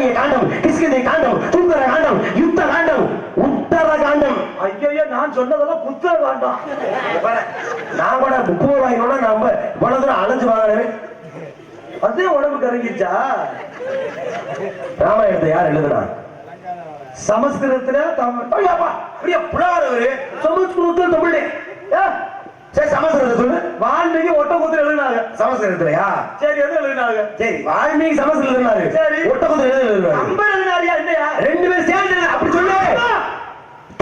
ஆரண்ய காண்டம் கிஷ்கிந்தை காண்டம் சுந்தர காண்டம் யுத்த காண்டம் உத்தர காண்டம். ஐயோ நான் சொன்னதெல்லாம் இங்க பாரு, நான் கூட முப்பது ரூபாய்க்கு நம்ம இவ்வளவு தூரம் அலைஞ்சு வாங்கினேன். அதே உடம்புக்கு இறங்கிச்சா ராமாயணத்தை யார் எழுதுனா? சமஸ்கிருதத்துல தமிழ் அப்படியே புலவரவரு சமஸ்கிருதத்தில் தமிழ் சரி சமஸ்கிருதத்தை சொல்லு. வால்மீகி ஒட்ட குதிரை எழுதினாங்க. சமஸ்கிருதத்திலயா? சரி எது எழுதினாங்க? சரி வால்மீகி சமஸ்கிருதம் எழுதினாரு சரி. ஒட்டகுதிரை எழுதினாரு? அம்பர் எழுதினாரியா இல்லையா? ரெண்டு பேரும் சேர்ந்து. அப்படி சொல்லு.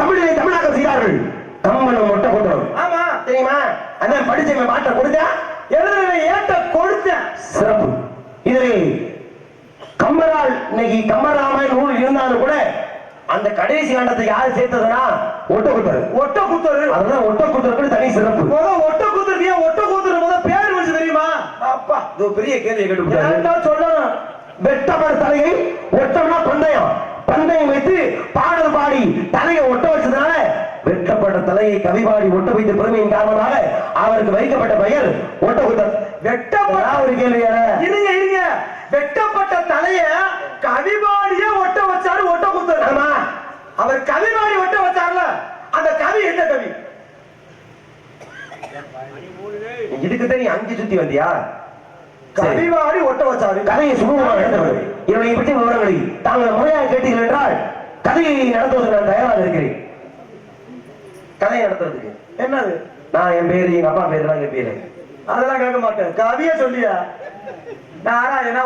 தமிழை தமிழாக்கம் செய்தார்கள். கம்பனம் ஒட்ட கொண்டோம் ஆமா. தெரியுமா? அதான் படிச்சவன் பாட்டை கொடுத்தா எழுதுறவன் ஏட்ட கொடுத்தேன் சிறப்பு. இதில் கம்பரால் இன்னைக்கு கம்பராமாயண நூல் இருந்தாலும் கூட அந்த கடைசி காண்டத்தை யாரு சேர்த்ததுன்னா ஒட்டக்குத்தர். ஒட்ட குத்தரு அதுதான் ஒட்டக்குத்தருக்கு தனி சிறப்பு. முத ஒட்ட குதிரை ஒட்ட குதிரை முத பேர் வச்சு தெரியுமா? அப்பா இது பெரிய கேள்வியை கேட்டு சொல்லணும்? வெட்டப்பட தலையை ஒட்டம்னா பந்தயம். பந்தயம் வைத்து பாடல் பாடி தலையை ஒட்ட வச்சதுனால வெட்டப்பட்ட தலையை கவி பாடி ஒட்ட வைத்த பெருமையின் காரணமாக அவருக்கு வைக்கப்பட்ட பெயர் ஒட்டகுத்தர் வெட்டப்பட்ட அதான் ஒரு கேள்வி இருங்க இருங்க. வெட்டப்பட்ட தலைய கவிபாடியே ஒட்ட ஒட்ட குத்தரு அவர் கவிபாடி ஒட்ட வச்சார்ல? அந்த கவி என்ன கவி? இதுக்கு நீ அஞ்சு சுத்தி வந்தியா. கவிபாடி ஒட்ட வச்சாரு. கதையை சுமூகமாக நடத்தவர் என்னுடைய பற்றிய விவரங்களை தாங்கள் முறையாக கேட்டீர்கள் என்றால் கதையை நடத்துவதற்கு நான் தயாராக இருக்கிறேன். கதையை நடத்துறதுக்கு. என்னது? நான் என் பேரு எங்க அப்பா பேரு என் பேரு. அதெல்லாம் கேட்க மாட்டேன். கவிய சொல்லியா? நாராயணா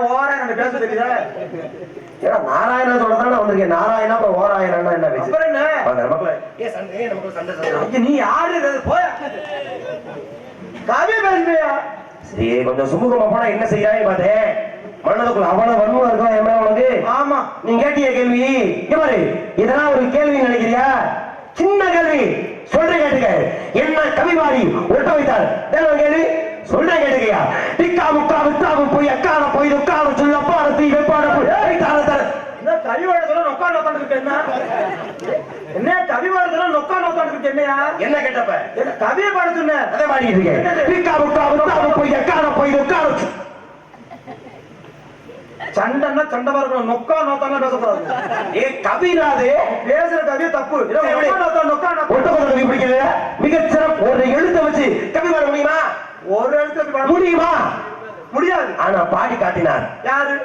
பேச தெரியுதா? ஏன்னா தான் நான் வந்திருக்கேன் நாராயணா அப்புறம் ஓராயணா என்ன அப்புறம் என்ன? நீ யாரு? இது? போய? கவி பேசுறியா? சரி கொஞ்சம் சுமூகமா போனா என்ன செய்யாய் பார்த்தேன். மனதுக்குள்ள அவ்வளவு வன்மம் இருக்கலாம் என்ன உனக்கு? ஆமா. நீ கேட்டிய கேள்வி? பாரு இதெல்லாம் ஒரு கேள்வி நினைக்கிறியா? சின்ன கேள்வி. சொல்றேன் கேட்டுக்க. என்ன கவிவாரி ஒட்ட வைத்தார்? கேள்வி? சொல்றேன் கேட்டுக்கையா? டிக்கா முக்கா வித்தாவு போய் அக்கான போய் துக்கான சொல்ல அப்பான தீ வெப்பான போய் வைத்தார தர என்ன கவிவாடத்துல நொக்கா நோக்காண்டு என்ன? என்ன கவிவாடத்துல நொக்கா நோக்காண்டு என்னையா? என்ன கேட்டப்ப? என்ன கவியை பாட சொன்ன? அதே பாடிட்டு இருக்கேன். டிக்கா முக்கா வித்தாவு போய் அக்கான போய் துக்கான சண்டைன்னா சண்டை இருக்கணும். நொக்கா நோக்கான பேசக்கூடாது. ஏ கவிராதே பேசுற கவியை தப்பு. நொக்கா நோக்கா நொக்கா நோக்கா. கவி பிடிக்கிறது மிகச் சிறப்பு ஒரு எழுத்தை வச்சு கவி பாட முடியுமா? ஒரு எழுத்து முடியுமா? முடியாது. ஆனா பாடி காட்டினார். யாரு?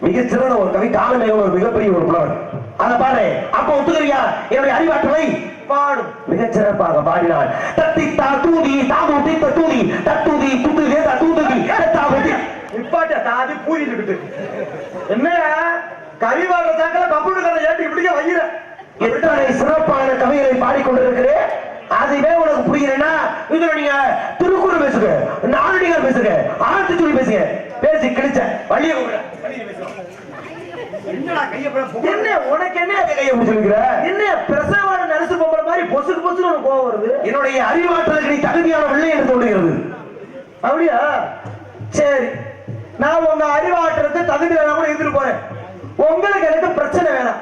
மிகச் சிறந்த ஒரு கவி காலமேக ஒரு மிகப்பெரிய ஒரு புலவர். அத பாரு. அப்ப ஒத்துக்கிறியா? என்னுடைய அறிவாற்றலை? பாடும். மிகச் சிறப்பாக பாடினார். தத்தி தா தூதி தாது தீத்த தூதி. தத்துதி துது வேத தூதுதி. தத்தாவதி நிப்பாட்ட தாதி. பூதி இருக்குது என்னையா கவி பாடுற சாக்கல கப்புடு கதை ஏட்டி இப்படியே வைக்கிற எத்தனை சிறப்பான கவிகளை பாடிக்கொண்டிருக்கிறேன் அதுவே உனக்கு புரியலன்னா இதுல நீங்க திருக்குறள் பேசுங்க நாரடிகள் பேசுங்க ஆழ்த்து சொல்லி பேசுங்க பேசி என்ன உனக்கு என்ன கையை பிடிச்சிருக்கிற என்ன பிரசவான நரசு பொம்பளை மாதிரி பொசுக்கு பொசுக்கு உனக்கு கோவம் வருது? என்னுடைய அறிவாற்றலுக்கு நீ தகுதியான வெள்ளை என்று தோன்றுகிறது. அப்படியா? சரி. நான் உங்க அறிவாற்றத்தை தகுதி வேணாம் கூட இருந்துட்டு போறேன். உங்களுக்கு எனக்கு பிரச்சனை வேணாம்.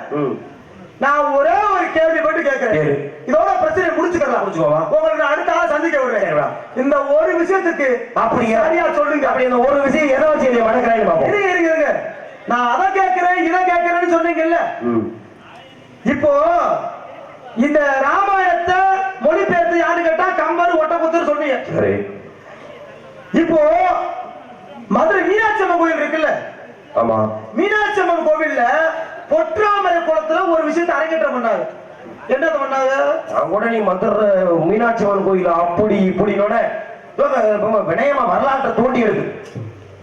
நான் ஒரே ஒரு கேள்வி மட்டும் கேட்கிறேன். இதோட பிரச்சனையை முடிச்சுக்கலாம். முடிச்சுக்கோவா. உங்களுக்கு நான் அடுத்த ஆள் சந்திக்க விடுறேன். இந்த ஒரு விஷயத்துக்கு அப்படியா? சரியா சொல்லுங்க. அப்படி இந்த ஒரு விஷயம் எதை வச்சு என்னை மடக்கிறான்னு பார்ப்போம் இருங்க இருங்க நான் அதை கேட்கிறேன் இதை கேட்கிறேன்னு சொன்னீங்கல்ல. இப்போ இந்த ராமாயணத்தை மொழிபெயர்த்து யாரு கேட்டா கம்பர் ஒட்டக்குத்தர் சொன்னீங்க. இப்போ மதுரை மீனாட்சி அம்மன் கோயில் இருக்குல்ல? ஆமா. மீனாட்சி அம்மன் கோவில்ல பொற்றாமரை குளத்துல ஒரு விஷயத்தை அரங்கேற்றம் பண்ணாங்க என்னது பண்ணாங்க கூட நீ மீனாட்சி அம்மன் கோயில் அப்படி இப்படினோட ரொம்ப வினயமா வரலாற்றை தோண்டி எடுக்கு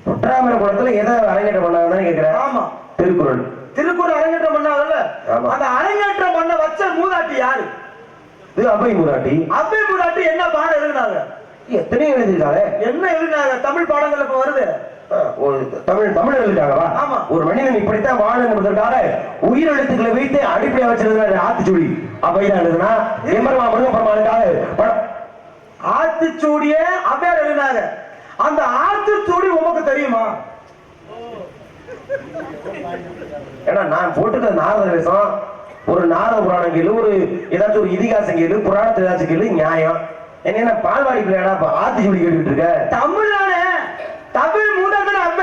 புற்றாமரை குளத்துல எதை அரங்கேற்றம் பண்ணாங்கன்னு கேட்கிறேன் ஆமா. திருக்குறள். திருக்குறள் அரங்கேற்றம் பண்ணாங்கல்ல. அந்த அரங்கேற்றம் பண்ண வச்ச மூதாட்டி யாரு? இது அபை முராட்டி அவ்வை மூதாட்டி என்ன பாடம் எழுதினாங்க? எத்தனையோ எழுதியிருக்காங்க என்ன எழுதினாங்க? தமிழ் பாடங்கள் இப்ப வருது. தமிழ் தமிழ் எழுதிட்டாங்களா ஆமா. ஒரு மனிதன் இப்படித்தான் வாழ என்பதற்காக உயிர் எழுத்துக்களை வைத்து அடிப்படையா வச்சிருந்த ஆத்திச்சுடி. அப்பைதான் எழுதுனா எம்பெருமா ஆத்துச்சூடியே அவ்வையார் எழுதினாங்க. அந்த ஆத்துச்சூடி உமக்கு தெரியுமா? ஏன்னா நான் போட்டுக்க நாரத வேஷம் ஒரு நாரத புராணம் கேளு ஒரு ஏதாச்சும் ஒரு இதிகாசம் கேளு புராணத்தை ஏதாச்சும் கேளு நியாயம். என்ன பால்வாடி பிள்ளையாடா ஆத்திச்சுடி கேட்டுட்டு இருக்க? தமிழ் தானே தமிழ் மூதாட்டி அவ்வை இரு, இரு.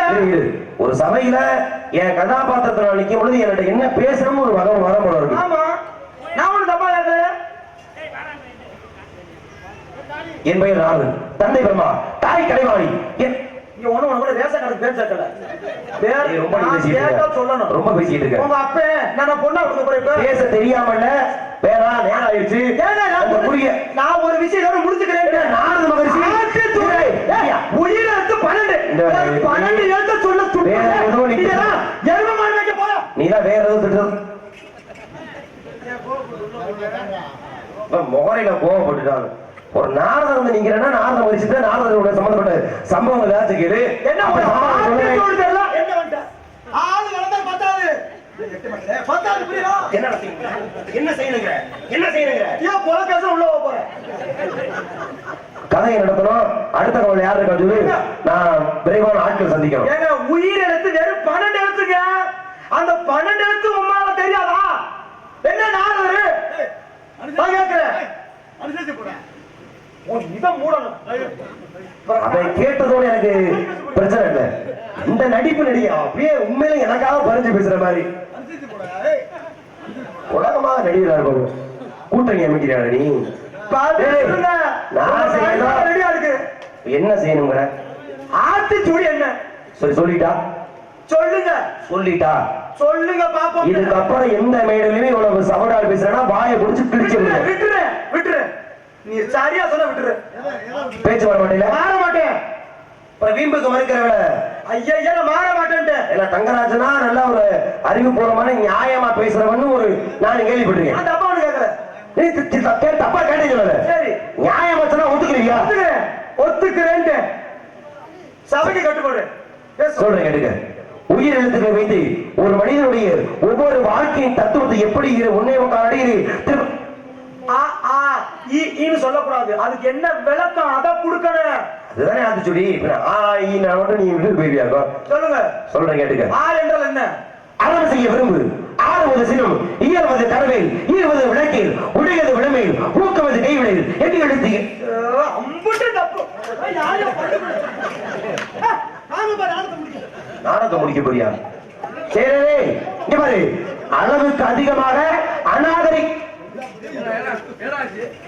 ஒரு சபையில என் கதாபாத்திரத்துல நான் நிக்கும் பொழுது என்கிட்ட என்ன பேசணும்னு ஒரு வகம் வரமுறை இருக்கு. ஆமா. நான் ஒண்ணு தப்பா என் பெயர் ராகு தந்தை பிரம்மா தாய் கலைவாணி. என் இங்க ஒண்ணு ஒண்ணு கூட ரேஷன் கார்டு பேர் சேர்க்கல. பேர் ரொம்ப இருக்க. சொல்லணும். ரொம்ப பேசிட்டு இருக்க. உங்க அப்பே நான் பொண்ணா கொடுக்க போறேன் பேச தெரியாமல பேரா நேரம் ஆயிடுச்சு. நான் ஒரு- விஷயம் முடிச்சுக்கிறேன். நாரத மகரிஷி ஆத்தித்தூள். ஏய், உயிர் எழுத்து பன்னெண்டு எழுத்து சொல்ல. வேற ஏதோ நீதான் வேற ஏதோ திட்டம் இப்ப முகரையில கோவப்பட்டுட்டாங்க ஒரு நாரதர் வந்து நிக்கிறேன்னா நாரத மகிழ்ச்சி தான் நாரதரோட சம்பந்தப்பட்ட சம்பவங்கள் ஏதாச்சும் கேளு. என்ன? ஆளு வளர்ந்தா பத்தாது. பத்தாது புரியுதா? என்ன செய்யணுங்க என்ன செய்யணுங்க ஏன் புல பேச உள்ள போறேன் கதையை நடத்தணும் அடுத்த கவலை யாரு இருக்கா சொல்லி. நான் விரைவான ஆட்கள் சந்திக்கணும். ஏங்க உயிர் எழுத்து வெறும் பன்னெண்டு எழுத்துங்க. அந்த பன்னெண்டு எழுத்து உமால தெரியாதா? என்ன நான் கேட்கிறேன் மூடணும். அதை கேட்டதோட எனக்கு பிரச்சனை இல்லை. இந்த நடிப்பு நடிகை அப்படியே உண்மையில எனக்காக பறிஞ்சு பேசுற மாதிரி. உலகமாக நடிகரா இருக்கும் கூட்டணி அமைக்கிறாரு நீ. நான் செய்யணும். ரெடியா இருக்கு. என்ன செய்யணுங்கிற? ஆத்திச்சூடி என்ன? சரி சொல்லிட்டா? சொல்லுங்க. சொல்லிட்டா? சொல்லுங்க பாப்போம். இதுக்கப்புறம் எந்த மேடையிலுமே இவ்வளவு சவடால் பேசுறேன்னா வாயை பிடிச்சு கிழிச்சு விட்டுரு. விட்டுரு. நீ சரியா சொல்ல விட்டுரு. பேச்சு வர மாட்டேல மாற மாட்டேன். அப்புறம் வீம்புக்கு மறுக்கிறவள ஐயா நான் மாற மாட்டேன்ட்டு ஏன்னா தங்கராஜனா நல்ல ஒரு அறிவுபூர்வமான நியாயமா பேசுறவன்னு ஒரு நான் கேள்விப்பட்டிருக்கேன். அந்த அப்பா கேட்கல நீ தப்பா கேட்டே சொல்லல சரி நியாயம் வச்சுனா ஒத்துக்கிறீங்களா ஒத்துக்கிறேன் சபைக்கு கட்டுப்பாடு. சொல்றேன் கேட்டுக்க. உயிர் எழுத்துக்களை வைத்து ஒரு மனிதனுடைய ஒவ்வொரு வாழ்க்கையின் தத்துவத்தை எப்படி இரு ஒன்னே முக்கால் அடி இரு. திரு- ஆ ஆ ஈ ஈன்னு சொல்லக்கூடாது. அதுக்கு என்ன விளக்கம்? அத கொடுக்கணும். அதுதானே ஆத்து சொல்லி. ஆ ஈ நான் மட்டும் நீ விட்டு போயிருவியாக்கோ சொல்லுங்க. சொல்றேன் கேட்டுக்க. ஆ என்றால் என்ன? அறம் செய்ய விரும்பு. ஆறுவது சினம் இயல்வது கரவேல் ஈர்வது விளக்கில் உடையது விளமையில் ஊக்குவது கைவிடையில் எழுத்து. ஐயோ, அம்புட்டு ஆளத்தை முடிக்க. போறியா? சரி இங்க பாரு. அளவுக்கு அதிகமாக அநாகரி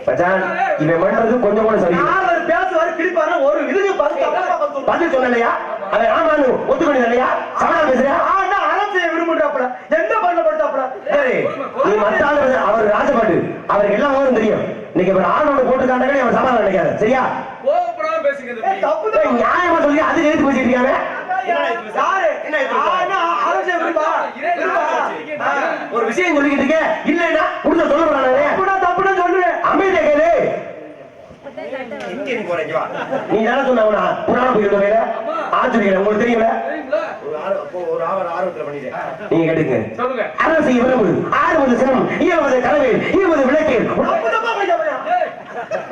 மச்சான், இவன் பண்றது கொஞ்சம் கூட சரி யார் பேசுவாரு கிழிப்பாரு ஒரு இதுக்கு பதில் தப்பா தப்பா சொல்றான். பதில் சொன்னலையா அவன் ஆமான்னு ஒத்துக்கொண்டு இல்லையா? சமணா பேசுறியா? ஆனா செய்ய விரும்புறாப்புல எந்த பண்ண படுத்தாப்புல சரி நீ மத்த ஆளு வந்து- அவர் ராஜபாட்டு அவருக்கு எல்லாம் தெரியும். இன்னைக்கு அவர் ஆணோட போட்டு காண்டகனே அவன் சமாதானம் நினைக்காத. சரியா? கோவப்படாம பேசுங்க தப்பு தான். நியாயமா சொல்லி எடுத்து பேசிட்டு இருக்காங்க ஒரு விஷயம் சொல்லிக்கிட்டு இருக்க இல்லைன்னா உள்ள சொல்ல போறானே தப்புனா தப்புனா சொல்லுவேன். அமைதியா கேளு. நீ தானே சொன்ன புராண போய் வேலை ஆச்சரியம் உங்களுக்கு தெரியுங்களா நீங்க கேட்டுங்க. செய்ய விரும்பு ஆறுவது சினம் ஈவது கனவேல் ஈவது விளக்கேல் தப்பு தப்பா பேசாதயா. ஏய்,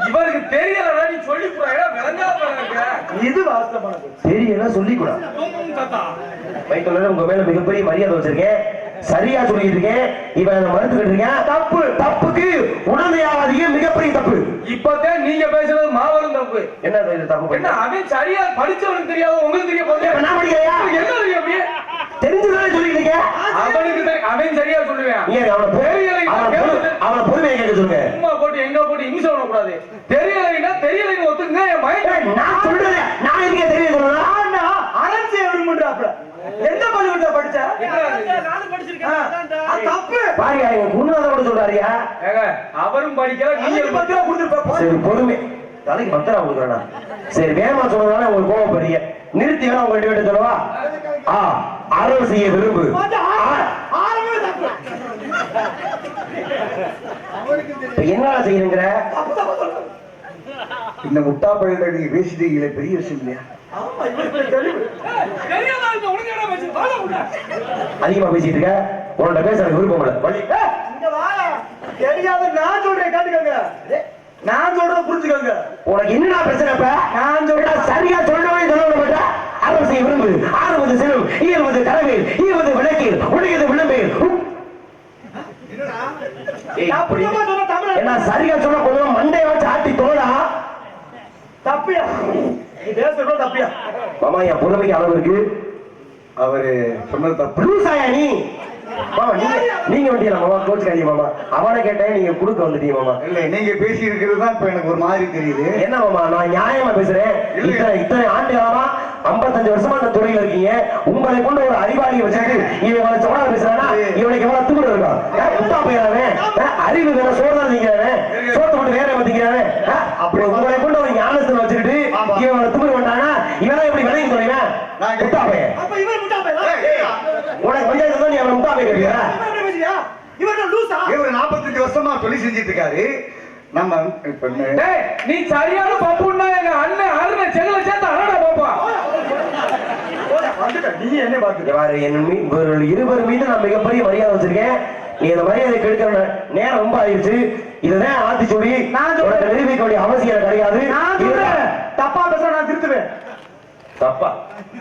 இவருக்கு தெரியலடா நீ சொல்லி போறா விளங்கா பாருங்க இது வாஸ்தவமானது தெரியல சொல்லிக்கூடா தாத்தா. வைக்கல உங்க மேல மிகப்பெரிய மரியாதை வச்சிருக்கேன். சரியா சொல்லிட்டு இருக்கேன். இவன் அதை மறுத்துக்கிட்டு இருக்கேன். தப்பு. தப்புக்கு உடந்தையாகாதீங்க. மிகப்பெரிய தப்பு. இப்பதான் நீங்க பேசுறது மாபெரும் தப்பு. என்ன இது தப்பு என்ன அவன் சரியா படிச்சவனுக்கு தெரியாத உங்களுக்கு தெரிய போகுது? என்ன தெரியும் அப்படியே தெரிஞ்சுதானே சொல்லிட்டு இருக்கேன் அவனுக்கு அவன் சரியா சொல்லுவேன். ஏன் அவனை பொ- அவனை பொறு- அவனை பொறுமையை கேட்க சொல்லுங்க. சும்மா போட்டு எங்க போட்டு இம்சை பண்ணக்கூடாது. தெரியலைன்னா தெரியலைன்னு ஒத்துக்குங்க என் ஏய், மயக்கம் நான் சொல்றேன் நான் எதுக்கே தெரிய அறம் செய்ய விரும்புறாப்புல எந்த பள்ளிக்கூடத்துல படிச்ச? ஆ, அது தப்பு. பாரியா எங்க குருநாதர் கூட சொல்றாருயா அவரும் படிக்கல நீங்க நீங்க பத்து ரூபா கொடுத்துருப்ப சரி பொறுமை. தலைக்கு பத்திரா கொடுக்குறேனா சரி வேகமா சொன்னதால உங்களுக்கு கோபம் பெரிய. நிறுத்தி வேணா உங்க வீட்டு சொல்லவா? ஆ. அறம் செய்ய விரும்பு. ஆ, ஆரம்பமே தப்பு இப்ப என்ன செய்யணுங்கிற? இந்த முட்டா பையன் நீங்க பேசிட்டீங்களே பெரிய விஷயம் இல்லையா? அதிகமா பேசிட்டு இருக்க. உன்கிட்ட பேச எனக்கு விருப்பம் இல்ல. வழி. தெரியாத நான் சொல்றேன் கேட்டுக்கோங்க. நான் சொல்றத புரிஞ்சுக்கோங்க. உனக்கு என்னடா பிரச்சனை இப்ப? நான் சொல்றேன். சரியா சொல்லவே சொல்ல மாட்டா அறம் செய்ய விரும்பு ஆறுவது சினம் இயல்வது கரவேல் ஈவது விளக்கேல் உடையது விளம்பேல். சரியா சொன்ன கொஞ்சம் மண்டையை வச்சு ஆட்டி தோடா. தப்பியா? நீ பேசுறதோ தப்பியா? மாமா என் பொறுமைக்கு அளவு இருக்கு. அவரு சொன்னது தப்பு. லூசாயா நீ? மாமா நீங்க நீங்க வந்தீங்களா மாமா? கோச்சுக்காதீங்க மாமா? அவனை கேட்டேன் நீங்க குடுக்க வந்துட்டீங்க மாமா. இல்ல நீங்க பேசி இருக்கிறது தான் இப்ப எனக்கு ஒரு மாதிரி தெரியுது. என்ன மாமா? நான் நியாயமா பேசுறேன். இல்ல. இத்தனை இத்தனை ஆண்டு காலமா 55 வருஷமா இந்த துறையில இருக்கீங்க. உங்களை கொண்டு ஒரு அறிவாளியை வச்சுட்டு இவன் இவனை சோழ பேசுறானா? இவனுக்கு எவ்வளவு ஏன் முட்டா போயிடாவே அறிவு வேற சோழதான் நீங்கிறவன் சோத்து மட்டும் வேற பத்திக்கிறவன் அப்படி உங்களை கொண்டு ஒரு ஞானத்துல வச்சுக்கிட்டு. இவன் துகுடு வந்தானா இவன் எப்படி விளையும் சொல்லுவேன் நான் முட்டா பையன். உனக்கு பஞ்சாயத்து தான் நீ அவனை முட்டா பையன் கேட்கிற இவர் 45 வருஷமா தொழில் செஞ்சிட்டு இருக்காரு. நம்ம நீ சரியான பப்புன்னா எங்க அண்ணன் அருணை செல்ல சேர்த்து அண்ணா நீ என்ன பாக்குற இவ்வாறு என் மீ- இவர்கள் இருவர் மீது நான் மிகப்பெரிய மரியாதை வச்சிருக்கேன். நீ இந்த மரியாதை கெடுக்கிற நேரம் ரொம்ப ஆயிடுச்சு. இதுதான் சொல்றேன். உனக்கு நிரூபிக்க வேண்டிய அவசியம் கிடையாது. தப்பா பேசுற நான் திருத்துவேன். தப்பா?